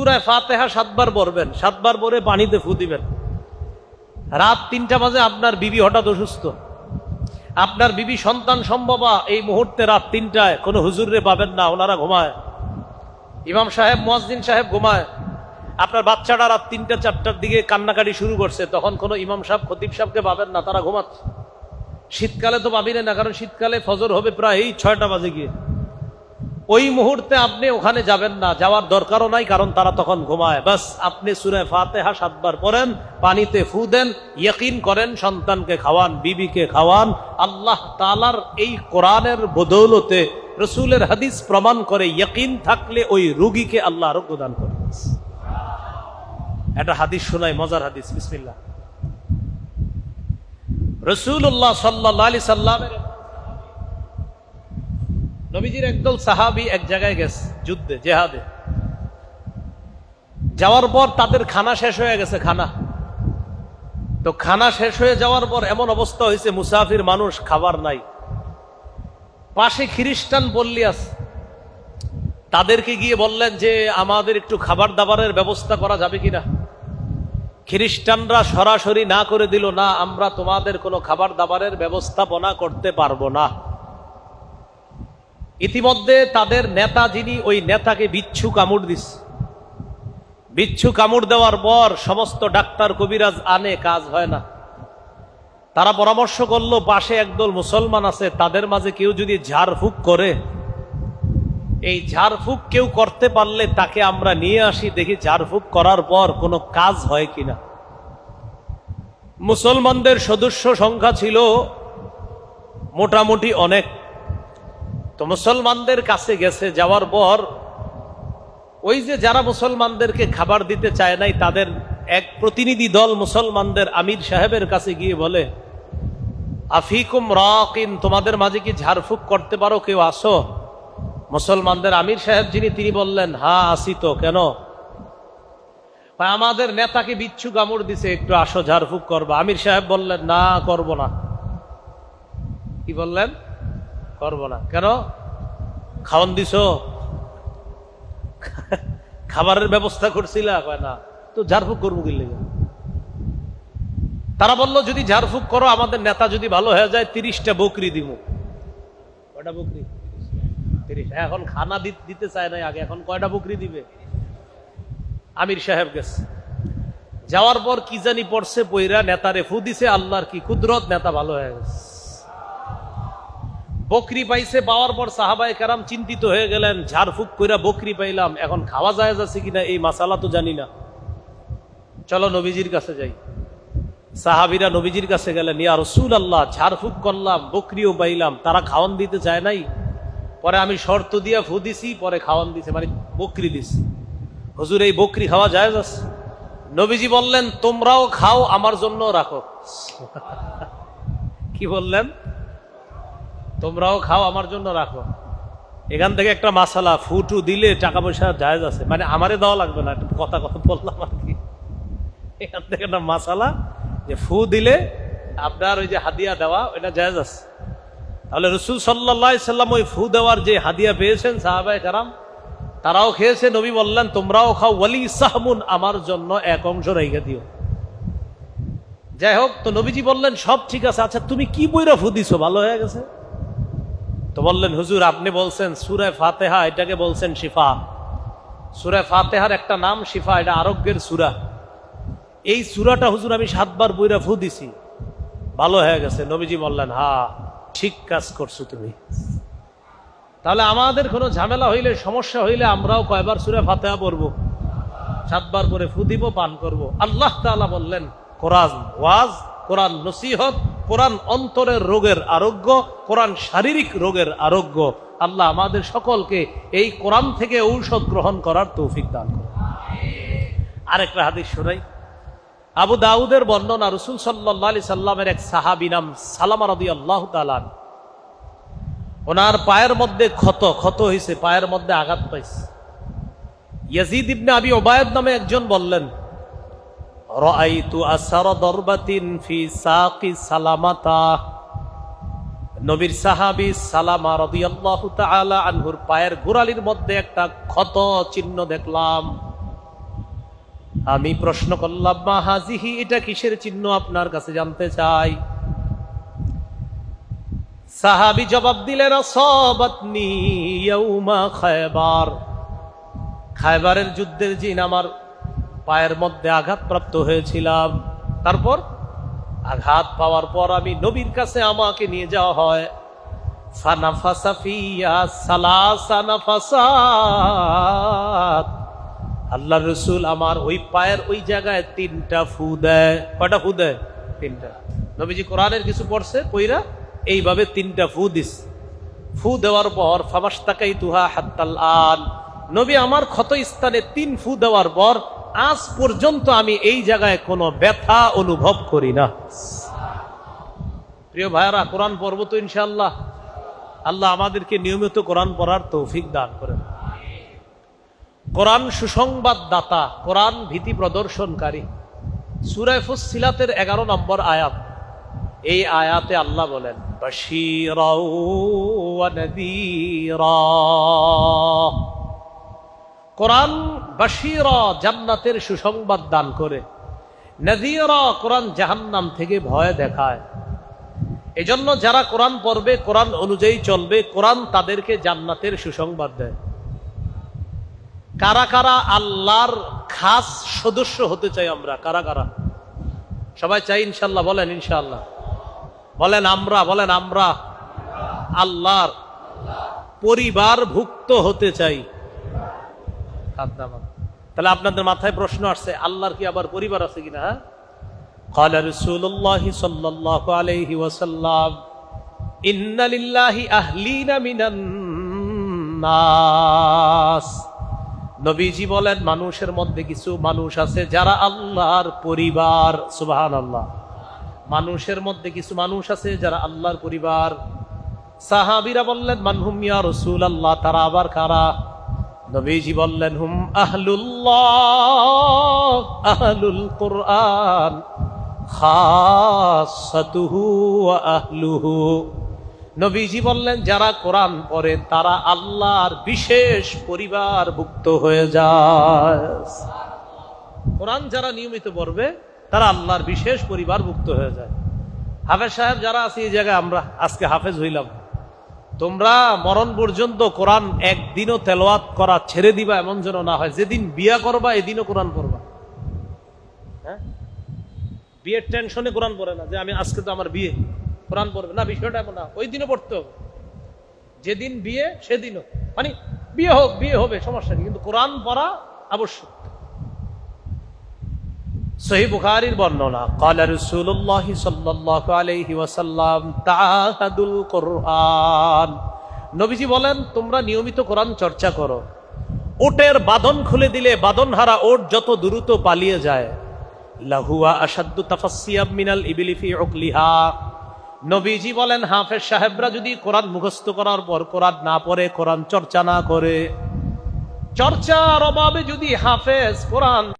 সুরায় ফাতেহা সাতবার পড়বেন, সাতবার পরে পানিতে ফু দিবেন। রাত তিনটা বাজে আপনার বিবি হঠাৎ অসুস্থ। আপনার বিবি সন্তান সম্ভবা এই মুহূর্তে রাত তিনটায়, কোনো হুজুরে পাবেন না, ওনারা ঘুমায়। ইমাম সাহেব, মোয়াজ্জিন সাহেব ঘুমায়। আপনার বাচ্চাটা রাত তিনটা, চারটার দিকে কান্নাকাটি শুরু করছে, তখন কোনো ইমাম সাহেব, খতিব সাহেবকে পাবেন না, তারা ঘুমাচ্ছে। শীতকালে তো পাবিনে না, কারণ শীতকালে ফজর হবে প্রায় এই ছয়টা বাজে গিয়ে। ওই মুহূর্তে আপনি ওখানে যাবেন না, যাওয়ার দরকারও নাই, কারণ তারা তখন ঘুমায়। বাস, আপনি সুরে ফাতেহা সাতবার পড়েন, পানিতে ফু দেন, ইয়কিন করেন, সন্তানকে খাওয়ান, বিবিকে খাওয়ান। আল্লাহ তালার এই কোরআনের বদৌলতে রসুলের হাদিস প্রমাণ করে, ইয়কিন থাকলে ওই রুগীকে আল্লাহ আরোগ্য দান করে। একটা হাদিস শোনায় মজার হাদিস, বিসমিল্লাহ। রসুল্লাহ সাল্লাহ আলি সাল্লামের নবীজির একদল সাহাবি এক জায়গায় গেছে, যুদ্ধে, জেহাদে। যাওয়ার পর তাদের খানা শেষ হয়ে গেছে, খানা। তো খানা শেষ হয়ে যাওয়ার পর এমন অবস্থা হয়েছে, মুসাফির মানুষ খাবার নাই। পাশে খ্রিস্টান আছে। তাদেরকে গিয়ে বললেন যে, আমাদের একটু খাবার দাবারের ব্যবস্থা করা যাবে কিনা? খ্রিস্টানরা সরাসরি না করে দিল, না, আমরা তোমাদের কোনো খাবার দাবারের ব্যবস্থাপনা করতে পারব না। ইতিমধ্যে তাদের নেতা যিনি, ওই নেতাকে বিচ্ছু কামড় দিস বিচ্ছু কামড় দেওয়ার পর সমস্ত ডাক্তার কবিরাজ আনে, কাজ হয় না। তারা পরামর্শ করল, পাশে একদল মুসলমান আছে, তাদের মাঝে কেউ যদি ঝাড়ফুঁক করে, এই ঝাড়ফুঁক কেউ করতে পারলে তাকে আমরা নিয়ে আসি, দেখি ঝাড়ফুঁক করার পর কোনো কাজ হয় কিনা। মুসলমানদের সদস্য সংখ্যা ছিল মোটামুটি অনেক। তো মুসলমানদের কাছে গেছে, যাওয়ার পর ওই যে যারা মুসলমানদেরকে খাবার দিতে চায় নাই, তাদের এক প্রতিনিধি দল মুসলমানদের আমির সাহেবের কাছে গিয়ে বলে, আফিকুম রাকিন, তোমাদের মাঝে কি ঝাড়ফুঁক করতে পারো? কেউ আসো? মুসলমানদের আমির সাহেব যিনি, তিনি বললেন, হা, আসি তো, কেন? আমাদের নেতাকে বিচ্ছু কামড় দিছে, একটু আসো, ঝাড়ফুঁক করব। আমির সাহেব বললেন, না, করব না। কি বললেন? করব না। কেন? খাওয়ান দিছ? খাবারের ব্যবস্থা করছিলা? না। তো ঝাড়ফুঁক করব কি লেগে? তারা বলল, যদি ঝাড়ফুঁক করো, আমাদের নেতা যদি ভালো হয়ে যায়, তিরিশটা বকরি দিব কয়টা বকরি? তিরিশ। এখন খানা দিতে চায় না আগে, এখন কয়টা বকরি দিবে? আমির সাহেব গেছে। যাওয়ার পর কি জানি পড়ছে পইরা নেতারে ফু দিছে, আল্লাহর কি কুদরত, নেতা ভালো হয়ে গেছে। বকরি পাইছে পাওয়ার পর সাহাবাই কারাম চিন্তিত হয়ে গেলেন, ঝাড়ফুক কইরা বকরি পাইলাম, এখন খাওয়া যায় যাচ্ছে কিনা এই মাসালা তো জানি না। চলো নবীজির কাছে যাই। সাহাবিরা নবীজির কাছে গেলেন, ইয়া রসুল আল্লাহ ঝাড়ফুক করলাম, বকরিও পাইলাম, তারা খাওয়ান দিতে চায় নাই? পরে আমি শর্ত দিয়া ফু দিছি, পরে খাওয়ান দিছে মানে বকরি দিছি। হুজুর, এই বকরি খাওয়া যায় যাচ্ছে নবীজি বললেন, তোমরাও খাও, আমার জন্য রাখো। কি বললেন? তোমরাও খাও, আমার জন্য রাখো। এখান থেকে একটা মাসালা, ফুটু দিলে টাকা পয়সা জায়জ আছে। মানে আমারে দেওয়া লাগবে না, একটা কথা কথা বললাম আর কি। এখান থেকে একটা মাসালা, যে ফু দিলে আপনার ওই যে হাদিয়া দেওয়া, ওইটা জায়জ আছে। তাহলে রসুল সাল্লাহ সাল্লাম ওই ফু দেওয়ার যে হাদিয়া পেয়েছেন সাহাবাই কারাম, তারাও খেয়েছে। নবী বললেন, তোমরাও খাও, ওয়ালি সাহমুন, আমার জন্য এক অংশ রেখে দিও। যাই হোক, তো নবীজি বললেন, সব ঠিক আছে আচ্ছা তুমি কি বইরা ফু দিছো? ভালো হয়ে গেছে? তো বললেন, হুজুর, আপনি বলছেন সুরে ফাতেহা, এটাকে বলছেন শিফা। সুরে ফাতেহার একটা নাম শিফা, এটা আরোগ্যের সুরা। এই সুরাটা হুজুর, আমি সাতবার বইরা ফু দিছি। ভালো হয়ে গেছে, নবীজি বললেন, হা, ঠিক কাজ করছ তুমি। তাহলে আমাদের কোনো ঝামেলা হইলে, সমস্যা হইলে আমরাও কয়বার সুরে ফাতেহা পড়ব? সাতবার করে ফু দিব, পান করব। আল্লাহ তাআলা বললেন, কোরআন, ওয়াজ, কোরআন নসিহত কোরআন অন্তরের রোগের আরোগ্য, কোরআন শারীরিক রোগের আরোগ্য। আল্লাহ আমাদের সকলকে এই কোরআন থেকে ঔষধ গ্রহণ করার তৌফিক দান করে আরেকটা হাদিস শোনাই। আবু দাউদের বর্ণনা রসুল সাল্লি সাল্লামের এক সাহাবি নাম সালামা আল্লাহ তালান ওনার পায়ের মধ্যে ক্ষত ক্ষত হয়েছে পায়ের মধ্যে আঘাত পাইছে। ইয়াজিদ ইবনে আবি ওবায়দ নামে একজন বললেন পায়ের গোড়ালির মধ্যে একটা ক্ষত চিহ্ন দেখলাম। আমি প্রশ্ন করলাম, মা হাজিহি, এটা কিসের চিহ্ন আপনার কাছে জানতে চাই? সাহাবি জবাব দিলেন খায়বার। খায়বারের যুদ্ধের জিন আমার পায়ের মধ্যে আঘাতপ্রাপ্ত হয়েছিলাম। তারপর আঘাত পাওয়ার পর আমি নবীর কাছে আমাকে নিয়ে যাওয়া হয়। আল্লাহ রসুল আমার ওই পায়ের ওই জায়গায় তিনটা ফু দেয়। কয়টা ফু দেয়? তিনটা। নবীজি কোরআনের কিছু পড়ছে, কইরা এইভাবে তিনটা ফু দিস। ফু দেওয়ার পর ফামাস্তাকাই তুহা হাত্তাল আন। নবী আমার ক্ষত স্থানে তিন ফু দেওয়ার পর আজ পর্যন্ত আমি এই জায়গায় কোনো ব্যথা অনুভব করি না। প্রিয় ভাইয়ারা, কোরআন পর্ব তো ইনশাল্লাহ আল্লাহ আমাদেরকে নিয়মিত কোরআন পড়ার তৌফিক দান করেন। কোরআন সুসংবাদ দাতা কোরআন ভীতি প্রদর্শনকারী। সুরায় ফুসিলাতের এগারো নম্বর আয়াত। এই আয়াতে আল্লাহ বলেন নাযীরা। কোরআন বাশীরা জান্নাতের সুসংবাদ দান করে। নদীরা কোরআন জাহান্নাম থেকে ভয় দেখায়। এজন্য যারা কোরআন পড়বে, কোরআন অনুযায়ী চলবে, কোরআন তাদেরকে জান্নাতের সুসংবাদ দেয়। কারা কারা আল্লাহর খাস সদস্য হতে চাই আমরা? কারা কারা? সবাই চাই ইনশাল্লাহ, বলেন ইনশাল্লাহ। বলেন আমরা বলেন আমরা। আল্লাহর পরিবার ভুক্ত হতে চাই। হাত নামান। তাহলে আপনাদের মাথায় প্রশ্ন আসছে আল্লাহর কি আবার পরিবার আছে কিনা হ্যাঁ قال رسول الله صلى الله عليه وسلم إن لله أهلين من الناس নবীজি বলেন মানুষের মধ্যে কিছু মানুষ আছে যারা আল্লাহর পরিবার সুবাহান আল্লাহ মানুষের মধ্যে কিছু মানুষ আছে যারা আল্লাহর পরিবার সাহাবিরা বললেন মানহুম ইয়া রসুল আল্লাহ তারা আবার কারা নবীজি বললেন, হুম, আহলুল্লাহ, আহলুল কোরআন আহলুহু। নবীজি বললেন, যারা কোরআন পড়ে, তারা আল্লাহর বিশেষ পরিবারভুক্ত হয়ে যায়। কোরআন যারা নিয়মিত পড়বে, তারা আল্লাহর বিশেষ পরিবারভুক্ত হয়ে যায়। হাফেজ সাহেব যারা আছে, এই জায়গায় আমরা আজকে হাফেজ হইলাম। তোমরা মরণ পর্যন্ত কোরআন একদিনও তেলোয়াত করা ছেড়ে দিবা, এমন যেন না হয়। যেদিন বিয়া করবা, এদিনও কোরআন পড়বা। হ্যাঁ? বিয়ের টেনশনে কোরআন পড়ে না। যে আমি আজকে তো আমার বিয়ে। কোরআন পড়বে না, বিষয়টা এমন না। ওই দিনও পড়তে হবে। যেদিন বিয়ে, সেদিনও। মানে বিয়ে হোক, বিয়ে হবে, সমস্যা নেই। কিন্তু কোরআন পড়া আবশ্যক। সহি বুখারির বর্ণনা, কালা রসুল্লাহ সাল্লাহ আলহি ওয়াসাল্লাম তাহাদুল কোরআন। নবীজি বলেন, তোমরা নিয়মিত কোরআন চর্চা করো। ওটের বাদন খুলে দিলে বাদন হারা ওট যত দ্রুত পালিয়ে যায়। লাহুয়া আসাদু তাফাসিয়াব মিনাল ইবিলিফি ওকলিহা নবীজি বলেন, হাফেজ সাহেবরা যদি কোরআন মুখস্থ করার পর কোরআন না পড়ে, কোরআন চর্চা না করে, চর্চার অভাবে যদি হাফেজ কোরআন